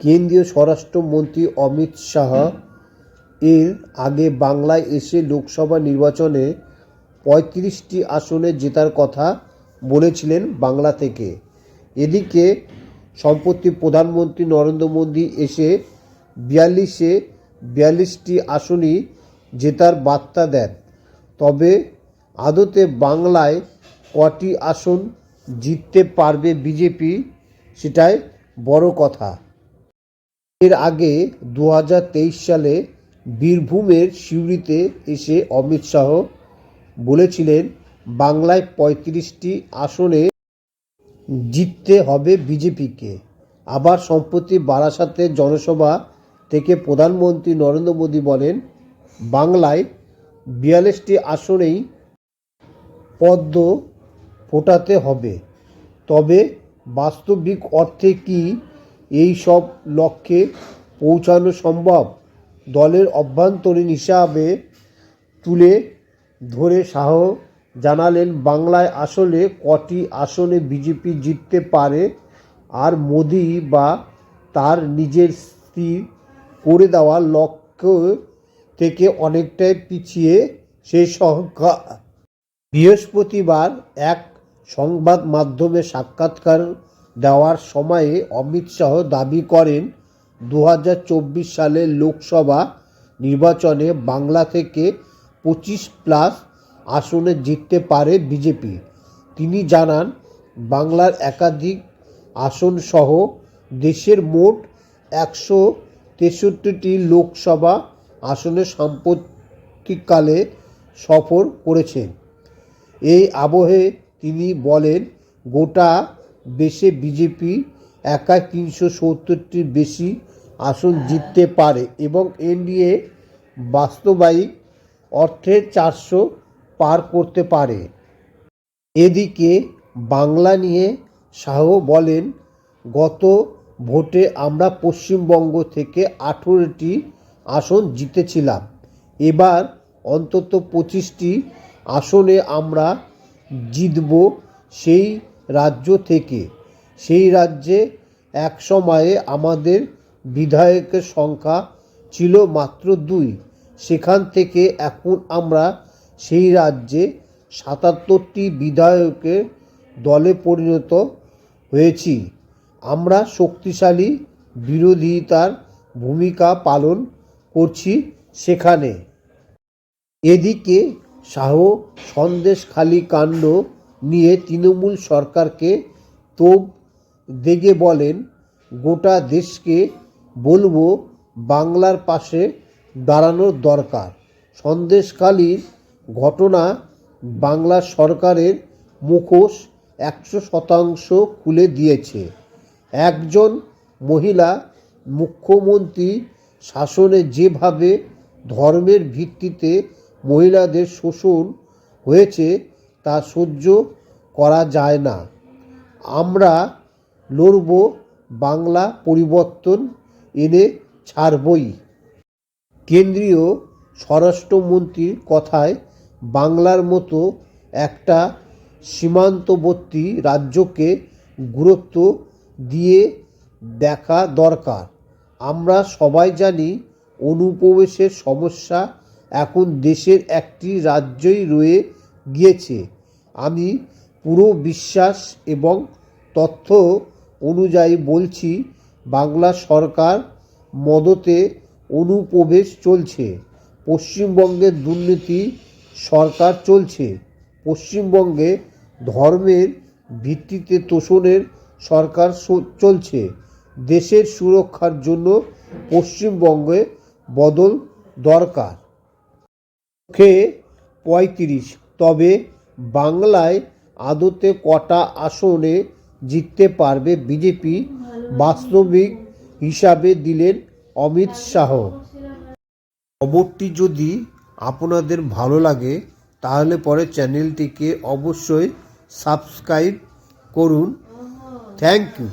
কেন্দ্রীয় স্বরাষ্ট্রমন্ত্রী অমিত শাহ এর আগে বাংলায় এসে লোকসভা নির্বাচনে পঁয়ত্রিশটি আসনে জেতার কথা বলেছিলেন বাংলা থেকে। এদিকে সম্প্রতি প্রধানমন্ত্রী নরেন্দ্র মোদী এসে বিয়াল্লিশে বিয়াল্লিশটি আসনই জেতার বার্তা দেন। তবে আদতে বাংলায় কটি আসন জিততে পারবে বিজেপি সেটাই বড় কথা। এর আগে দু হাজার তেইশ সালে বীরভূমের সিউড়িতে এসে অমিত শাহ বলেছিলেন, বাংলায় পঁয়ত্রিশটি আসনে জিততে হবে বিজেপিকে। আবার সম্প্রতি বারাসাতের জনসভা থেকে প্রধানমন্ত্রী নরেন্দ্র মোদী বলেন, বাংলায় বিয়াল্লিশটি আসনেই পদ্ম ফোটাতে হবে। তবে বাস্তবিক অর্থে কি এই সব লক্ষ্যে পৌঁছানো সম্ভব। দলের অভ্যন্তরীণ হিসাবে তুলে ধরে শাহ জানালেন, বাংলায় আসলে কটি আসনে বিজেপি জিততে পারে আর মোদি বা তার নিজের স্থির করে দেওয়া লক্ষ্য থেকে অনেকটাই পিছিয়ে সেই সংখ্যা। বৃহস্পতিবার এক সংবাদ মাধ্যমে সাক্ষাৎকার দেওয়ার সময়ে অমিত শাহ দাবি করেন দু সালের লোকসভা নির্বাচনে বাংলা থেকে পঁচিশ প্লাস আসনে জিততে পারে বিজেপি। তিনি জানান, বাংলার একাধিক আসনসহ দেশের মোট একশো তেষট্টিটি লোকসভা আসনে সাম্প্রতিককালে সফর করেছেন। এই আবহে তিনি বলেন, গোটা দেশে বিজেপি একা তিনশো সত্তরটির বেশি আসন জিততে পারে এবং এনডিএ বাস্তবায়িক অর্থে চারশো পার করতে পারে। এদিকে বাংলা নিয়ে শাহ বলেন, গত ভোটে আমরা পশ্চিমবঙ্গ থেকে আঠেরোটি আসন জিতেছিলাম। এবার অন্তত পঁচিশটি আসনে আমরা জিতব। সেই রাজ্য থেকে। সেই রাজ্যে এক সময়ে আমাদের বিধায়কের সংখ্যা ছিল মাত্র দুই। সেখান থেকে এখন আমরা সেই রাজ্যে সাতাত্তরটি বিধায়কের দলে পরিণত হয়েছি। আমরা শক্তিশালী বিরোধিতার ভূমিকা পালন করছি সেখানে। এদিকে শাহ সন্দেশখালী কাণ্ড নিয়ে তৃণমূল সরকারকে তোপ দেগে বলেন, গোটা দেশকে বলব বাংলার পাশে দাঁড়ানোর দরকার। সন্দেশখালীর ঘটনা বাংলা সরকারের মুখোশ একশো শতাংশ খুলে দিয়েছে। একজন মহিলা মুখ্যমন্ত্রী শাসনে যেভাবে ধর্মের ভিত্তিতে মহিলাদের শোষণ হয়েছে তা সহ্য করা যায় না। আমরা লড়ব বাংলা পরিবর্তন এনে ছাড়বই। কেন্দ্রীয় স্বরাষ্ট্রমন্ত্রীর কথায় বাংলার মতো একটা সীমান্তবর্তী রাজ্যকে গুরুত্ব দিয়ে দেখা দরকার। আমরা সবাই জানি অনুপ্রবেশের সমস্যা এখন দেশের একটি রাজ্যই রয়ে গিয়েছে। আমি পুরো বিশ্বাস এবং তথ্য অনুযায়ী বলছি, বাংলা সরকার মদতে অনুপ্রবেশ চলছে। পশ্চিমবঙ্গের দুর্নীতি সরকার চলছে। পশ্চিমবঙ্গে ধর্মের ভিত্তিতে তোষণের সরকার চলছে। দেশের সুরক্ষার জন্য পশ্চিমবঙ্গে বদল দরকার। পক্ষে পঁয়ত্রিশ তবে বাংলায় আদতে কটা আসনে জিততে পারবে বিজেপি বাস্তবিক হিসাবে দিলেন অমিত শাহ। খবরটি যদি আপনাদের ভালো লাগে, তাহলে পরে চ্যানেলটিকে অবশ্যই সাবস্ক্রাইব করুন। Thank you.